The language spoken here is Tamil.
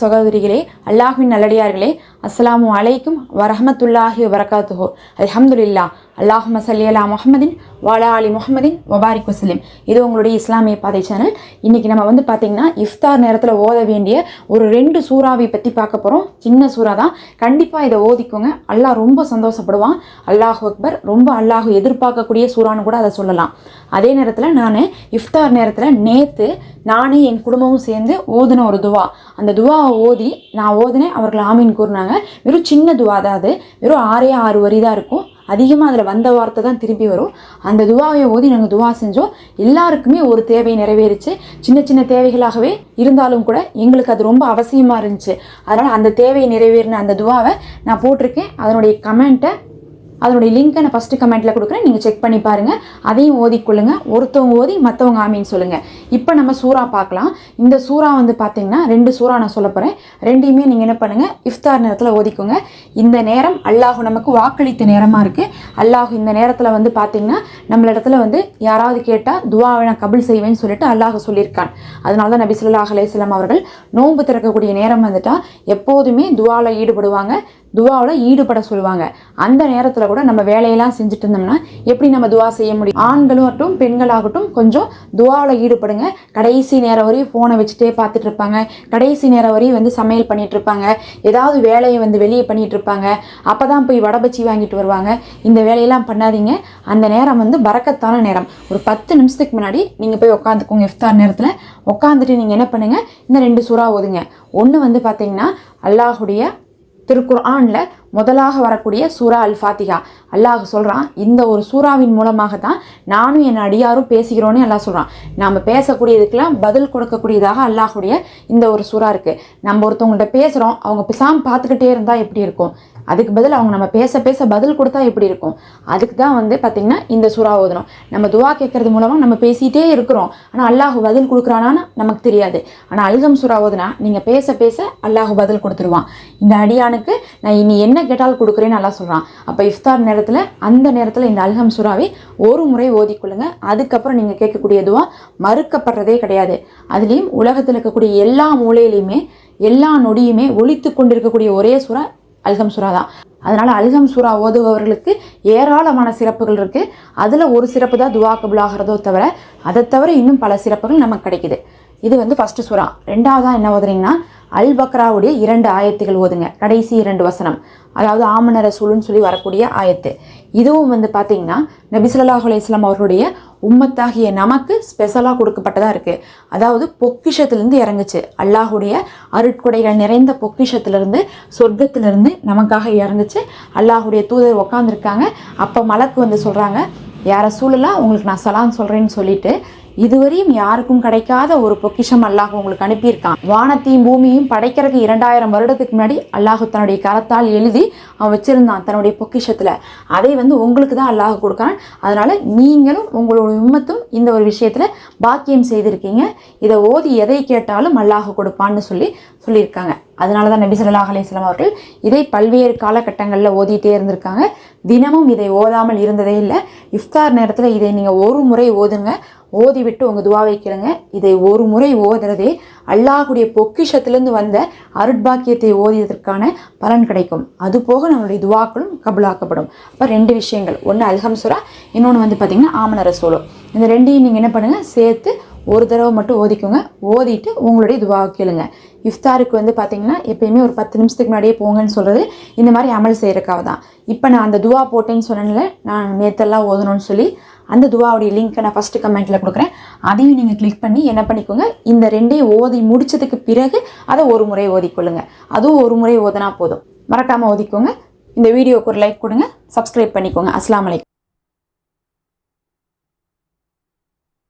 சகோதரிகளே அல்லாஹ்வின் நல்லடியார்களே அஸ்லாம் அலைக்கும் வரஹமத்துல்லாஹி வரகாத்துஹோ அலமதுல்லா அல்லாஹ் சல்லி அலா முஹம்மதின் வாலா அலி முகமதின் வபாரிக் வசலிம் இது உங்களுடைய இஸ்லாமிய பாதை சேனல் இன்றைக்கி நம்ம வந்து பார்த்தீங்கன்னா இஃப்தார் நேரத்தில் ஓத வேண்டிய ஒரு ரெண்டு சூறாவை பற்றி பார்க்க போகிறோம் சின்ன சூறா தான். கண்டிப்பாக இதை ஓதிக்கோங்க. அல்லாஹ் ரொம்ப சந்தோஷப்படுவான். அல்லாஹ் அக்பர் ரொம்ப அல்லாஹ் எதிர்பார்க்கக்கூடிய சூறான்னு கூட அதை சொல்லலாம். அதே நேரத்தில் நான் இஃப்தார் நேரத்தில் நேற்று நானே என் குடும்பமும் சேர்ந்து ஓதின ஒரு துவா. அந்த துவாவை ஓதி நான் ஓதினேன். அவர்கள் ஆமீன் கூறினாங்க. வெறும் சின்ன துவா தான் அது. வெறும் ஆறே ஆறு வரி தான் இருக்கும். அதிகமாக அதில் வந்த வார்த்தை தான் திருப்பி வரும். அந்த துவாவை ஓதி நாங்கள் துவா செஞ்சோம். எல்லாருக்குமே ஒரு தேவை நிறைவேறிச்சு. சின்ன சின்ன தேவைகளாகவே இருந்தாலும் கூட எங்களுக்கு அது ரொம்ப அவசியமாக இருந்துச்சு. அதனால் அந்த தேவை நிறைவேறின அந்த துவாவை நான் போட்டிருக்கேன். அதனுடைய கமெண்ட்டை அதனுடைய லிங்க்கை நான் ஃபஸ்ட்டு கமெண்ட்டில் கொடுக்குறேன். நீங்கள் செக் பண்ணி பாருங்கள் அதையும் ஓதிக்கொள்ளுங்க ஒருத்தவங்க ஓதி மற்றவங்க ஆமின்னு சொல்லுங்கள் இப்போ நம்ம சூறா பார்க்கலாம். இந்த சூறா வந்து பார்த்தீங்கன்னா ரெண்டு சூறா நான் சொல்ல போகிறேன் ரெண்டையுமே நீங்கள் என்ன பண்ணுங்கள் இஃப்தார் நேரத்தில் ஓதிக்கோங்க. இந்த நேரம் அல்லாஹு நமக்கு வாக்களித்த நேரமாக இருக்குது அல்லாஹு இந்த நேரத்தில் வந்து பார்த்தீங்கன்னா நம்மளிடத்துல வந்து யாராவது கேட்டால் துவாவை நான் கபில் செய்வேன்னு சொல்லிட்டு அல்லாஹ் சொல்லியிருக்கான். அதனால தான் நபி ஸல்லல்லாஹு அலைஹி அவர்கள் நோன்பு திறக்கக்கூடிய நேரம் வந்துட்டால் எப்போதுமே துவாவில் ஈடுபடுவாங்க. துவாவில் ஈடுபட சொல்லுவாங்க. அந்த நேரத்தில் கூட நம்ம வேலையெல்லாம் செஞ்சுட்டு இருந்தோம்னா எப்படி நம்ம துவா செய்ய முடியும்? ஆண்களும் ஆகட்டும் பெண்களாகட்டும் கொஞ்சம் துவாவில் ஈடுபடுங்க. கடைசி நேரம் வரையும் ஃபோனை வச்சுட்டே பார்த்துட்டு இருப்பாங்க கடைசி நேரம் வரையும் வந்து சமையல் பண்ணிட்டு இருப்பாங்க ஏதாவது வேலையை வந்து வெளியே பண்ணிட்டு இருப்பாங்க அப்போ தான் போய் வடபச்சி வாங்கிட்டு வருவாங்க. இந்த வேலையெல்லாம் பண்ணாதீங்க. அந்த நேரம் வந்து பறக்கத்தான நேரம். ஒரு பத்து நிமிஷத்துக்கு முன்னாடி நீங்கள் போய் உட்காந்துக்கோங்க இஃப்தார் நேரத்தில் உட்காந்துட்டு நீங்கள் என்ன பண்ணுங்கள் இந்த ரெண்டு சுறா ஓதுங்க. ஒன்று வந்து பார்த்தீங்கன்னா அல்லாஹுடைய திருக்குர்ஆனில் முதலாக வரக்கூடிய சூரா அல் ஃபாத்திகா அல்லாஹ் சொல்கிறான் இந்த ஒரு சூறாவின் மூலமாக தான் நானும் என் அடியாரும் பேசுகிறோன்னு அல்லாஹ் சொல்கிறான் நாம் பேசக்கூடியதுக்கெல்லாம் பதில் கொடுக்கக்கூடியதாக அல்லாஹுடைய இந்த ஒரு சூறா இருக்குது நம்ம ஒருத்தவங்கள்ட்ட பேசுகிறோம் அவங்க பேசாமல் பார்த்துக்கிட்டே இருந்தால் எப்படி இருக்கும்? அதுக்கு பதில் அவங்க நம்ம பேச பேச பதில் கொடுத்தா எப்படி இருக்கும்? அதுக்கு தான் வந்து பார்த்திங்கன்னா இந்த சூறா ஓதணும். நம்ம துவா கேட்கறது மூலமாக நம்ம பேசிகிட்டே இருக்கிறோம். ஆனால் அல்லாஹ் பதில் கொடுக்குறானான்னு நமக்கு தெரியாது. ஆனால் அல்கம் சூறா ஓதுனா நீங்கள் பேச பேச அல்லாஹ் பதில் கொடுத்துருவான். இந்த அடியானுக்கு நான் இனி என்ன கேட்டால் கொடுக்குறேன்னு நல்லா சொல்கிறான் அப்போ இஃப்தார் நேரத்தில் அந்த நேரத்தில் இந்த அல்ஹம் சுறாவை ஒரு முறை ஓதிக்கொள்ளுங்க அதுக்கப்புறம் நீங்கள் கேட்கக்கூடியதுவா மறுக்கப்படுறதே கிடையாது. அதுலேயும் உலகத்தில் இருக்கக்கூடிய எல்லா மூலையிலையுமே எல்லா நொடியுமே ஒழித்து கொண்டிருக்கக்கூடிய ஒரே சுறா அல்கம் சுறா தான். அதனால் அல்கம் சூரா ஓதுபவர்களுக்கு ஏராளமான சிறப்புகள் இருக்குது அதில் ஒரு சிறப்பு தான் துவா கபுல் ஆகிறதோ தவிர அதை தவிர இன்னும் பல சிறப்புகள் நமக்கு கிடைக்குது. இது வந்து ஃபஸ்ட்டு சுறா. ரெண்டாவதாக என்ன ஓதுறீங்கன்னா அல் பக்ராவுடைய இரண்டு ஆயத்துகள் ஓதுங்க. கடைசி இரண்டு வசனம். அதாவது ஆமன ரசூலுன்னு சொல்லி வரக்கூடிய ஆயத்து. இதுவும் வந்து பார்த்தீங்கன்னா நபிசல்லாஹ் அலையம் அவர்களுடைய உம்மத்தாகிய நமக்கு ஸ்பெஷலாக கொடுக்கப்பட்டதாக இருக்குது அதாவது பொக்கிஷத்துலேருந்து இறங்குச்சு. அல்லாஹுடைய அருட்கொடைகள் நிறைந்த பொக்கிஷத்துலேருந்து சொர்க்கத்திலிருந்து நமக்காக இறங்குச்சு. அல்லாஹுடைய தூதர் உட்காந்துருக்காங்க அப்போ மலக்கு வந்து சொல்கிறாங்க யார சூழலாக உங்களுக்கு நான் சலான்னு சொல்கிறேன்னு சொல்லிட்டு இதுவரையும் யாருக்கும் கிடைக்காத ஒரு பொக்கிஷம் அல்லாஹ் உங்களுக்கு அனுப்பியிருக்கான். வானத்தையும் பூமியும் படைக்கிறதுக்கு இரண்டாயிரம் வருடத்துக்கு முன்னாடி அல்லாஹ் தன்னுடைய கரத்தால் எழுதி அவன் வச்சிருந்தான் தன்னுடைய பொக்கிஷத்தில். அதை வந்து உங்களுக்கு தான் அல்லாஹ் கொடுக்கான். அதனால் நீங்களும் உங்களுடைய உம்மத்தும் இந்த ஒரு விஷயத்தில் பாக்கியம் செய்திருக்கீங்க. இதை ஓதி எதை கேட்டாலும் அல்லாஹ் கொடுப்பான்னு சொல்லி சொல்லியிருக்காங்க. அதனால தான் நபி ஸல்லல்லாஹு அலைஹி அவர்கள் இதை பல்வேறு காலகட்டங்களில் ஓதிட்டே இருந்திருக்காங்க. தினமும் இதை ஓதாமல் இருந்ததே இல்லை. இஃப்தார் நேரத்தில் இதை நீங்கள் ஒரு முறை ஓதுங்க. ஓதிவிட்டு உங்கள் துவாவை வைக்கிறங்க. இதை ஒரு முறை ஓதுறதே அல்லாஹுடைய பொக்கிஷத்திலேருந்து வந்த அருட்பாக்கியத்தை ஓதியதற்கான பலன் கிடைக்கும். அதுபோக நம்மளுடைய துவாக்களும் கபுலாக்கப்படும். அப்போ ரெண்டு விஷயங்கள். ஒன்று அல்ஹம்சுரா இன்னொன்று வந்து பார்த்திங்கன்னா ஆமன ரசோலோ. இந்த ரெண்டையும் நீங்கள் என்ன பண்ணுங்கள் சேர்த்து ஒரு தடவை மட்டும் ஓதிக்கோங்க. ஓதிட்டு உங்களுடைய துவாவை கேளுங்க. இஃப்தாருக்கு வந்து பார்த்தீங்கன்னா எப்பயுமே ஒரு பத்து நிமிஷத்துக்கு முன்னாடியே போங்கன்னு சொல்கிறது இந்த மாதிரி அமல் செய்கிறக்காக தான். இப்போ நான் அந்த துவா போட்டேன்னு சொன்னேன்ல நான் நேற்றெல்லாம் ஓதணும்னு சொல்லி அந்த துவாவுடைய லிங்க்கை நான் ஃபஸ்ட்டு கமெண்ட்டில் கொடுக்குறேன். அதையும் நீங்கள் கிளிக் பண்ணி என்ன பண்ணிக்கோங்க இந்த ரெண்டையும் ஓதி முடித்ததுக்கு பிறகு அதை ஒரு முறை ஓதிக்கொள்ளுங்க. அதுவும் ஒரு முறை ஓதினா போதும். மறக்காமல் ஓதிக்கோங்க. இந்த வீடியோவுக்கு ஒரு லைக் கொடுங்க சப்ஸ்கிரைப் பண்ணிக்கோங்க. அஸ்லாம் வலைக்கம்